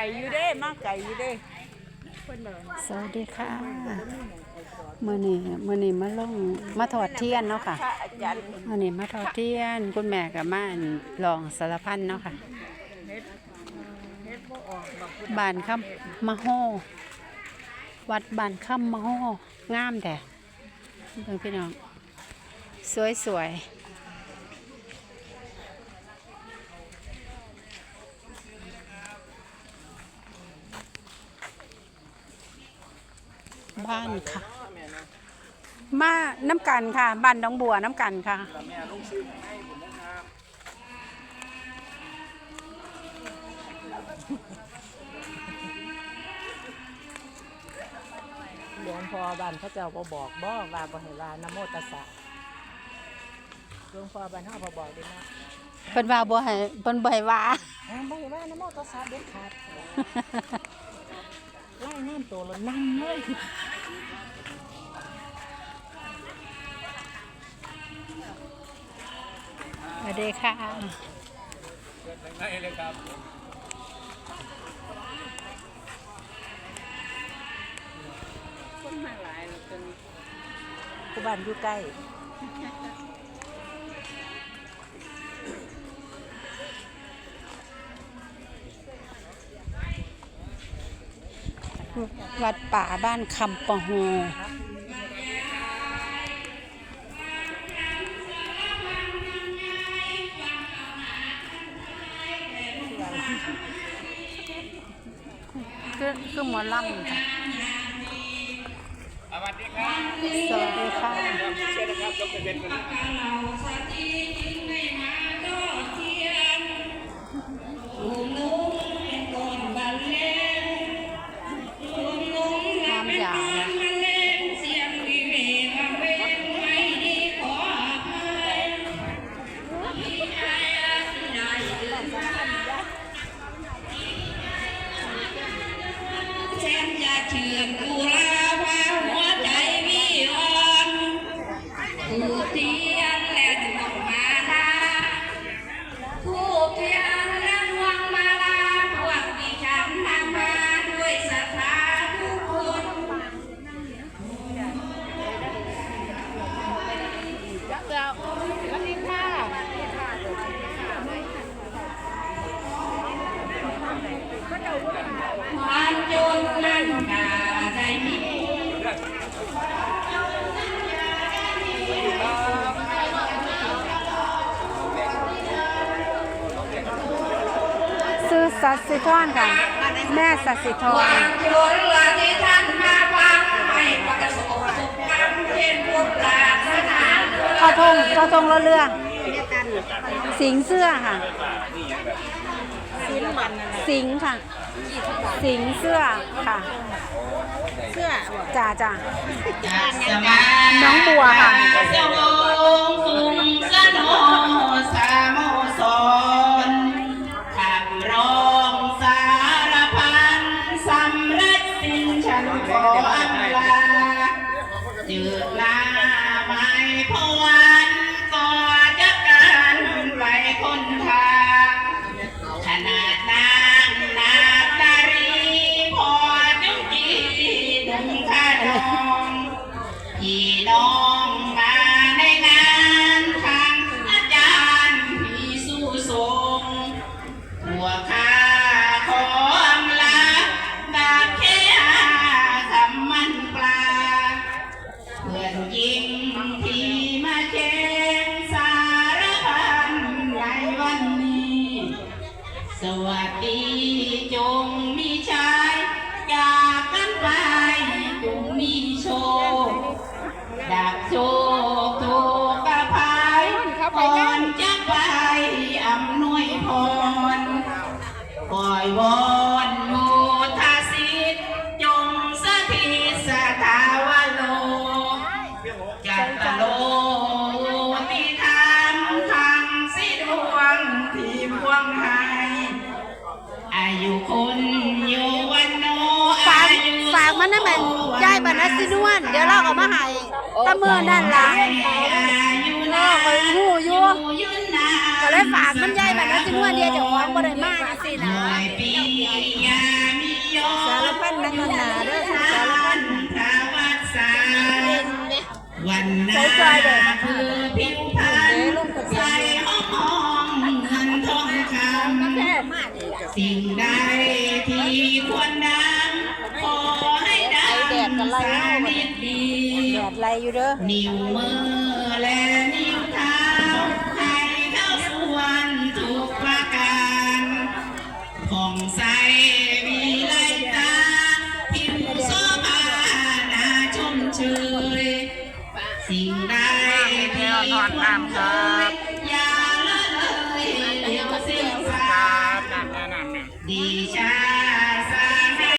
ก่อยู่เด้มาไก่อยู่เด้เพิ่นเดินสวัสดีค่ะมื่อนี้มื่อนี้มาลงมาถอดเทียนเนาะค่ะพระอาจารย์มื่อนี้มาถอดเทียนคุณแม่กับมาอั่นลองสารพันเนาะค่ะเฮ็ดเฮ็ดบ่ออกดอกพุดบานค่ำมะโฮวัดบานค่ำมะโฮงามแต่เพื่อนพี่น้อง สวยสวย บ้านค่ะ มาน้ำกันค่ะบ้านน้องบัวน้ำกันค่ะหลวงพ่อบ้านพระเจ้าบ่บอกบ่ว่าบ่ให้ว่านะโมตัสสะหลวงพ่อบ้านเฮาบ่บอกเด้นะเพิ่นว่าบ่ให้เพิ่นบ่ให้ว่าอ้าวบ่ให้ว่านะโมตัสสะเด็ดขาดไล่ น้ำตัวล้วนั่งเลยสวัสดีค่ะได้เลยครับคนมาหลายแล้วจนผู้บ้านอยู่ใกล้ วัดป่าบ้านคำปะโฮคือคือหมอลำค่ะสวัสดีครับสวัสดีค่ะเชิญนะครับดรเบนคนนี้น้ สัสิทอนค่ะ แม่สัสิทอนโยนละที่ท่านมาฟังให้ประสบสุขความเป็นผู้ปราข้าทงข้าทงละเรื่อง สิงเสื้อค่ะ สิงค่ะ สิงเสื้อค่ะ เสื้อจ่าจ่าน้องบัวค่ะ ลาไม่พวันก็จะการไปคนทางขนาดนางนาตารีพอจุกีดุงข้าดองพี่น้องมาในงานทางอาจารย์พี่สู้ทรงหัวข้า ดับโชคถูกกระพายก่อนจะไปอำนวยพรปล่อยวอนโมทาสิทธิ์จงสถิตสถาวโลจัตตโลติธรรมทังสิดวงที่พวงให้อายุคนอยู่วันโนฝากฝากมันนั่นเป็นย่ายบรรณสินวน เดี๋ยวเราเอามาให้ ตะเมื่อนั่นล่ะอายุเรานาคอยหูอยู่ยืนนานก็เลยฝากมันใหญ่แบบนั้นจึงว่าเดียวเจะวางบ่ได้มาจังซี่หนะน่วยปียามิยอสารพันนักหนาเด้อสารพันพระวัดสาวันนั้ใช้นใจเด้อคือผิวพรรณใสห้องห้องเงินทองคำแค่มานี่ล่ะสิ่งใดที่ควรดังขอให้ดังสานิท ดีแดดไหลอยู่เด้อนิ้วมือและนิ้วเท้าให้เข้าส่วนทุกประการผ่องใสมีไลตาผิวโสภาน่าชมเชยสิ่งใดที่ควรเคยอย่าละเลยเดี๋ยวเสียสาน้ำน้ำน้ำดีฉั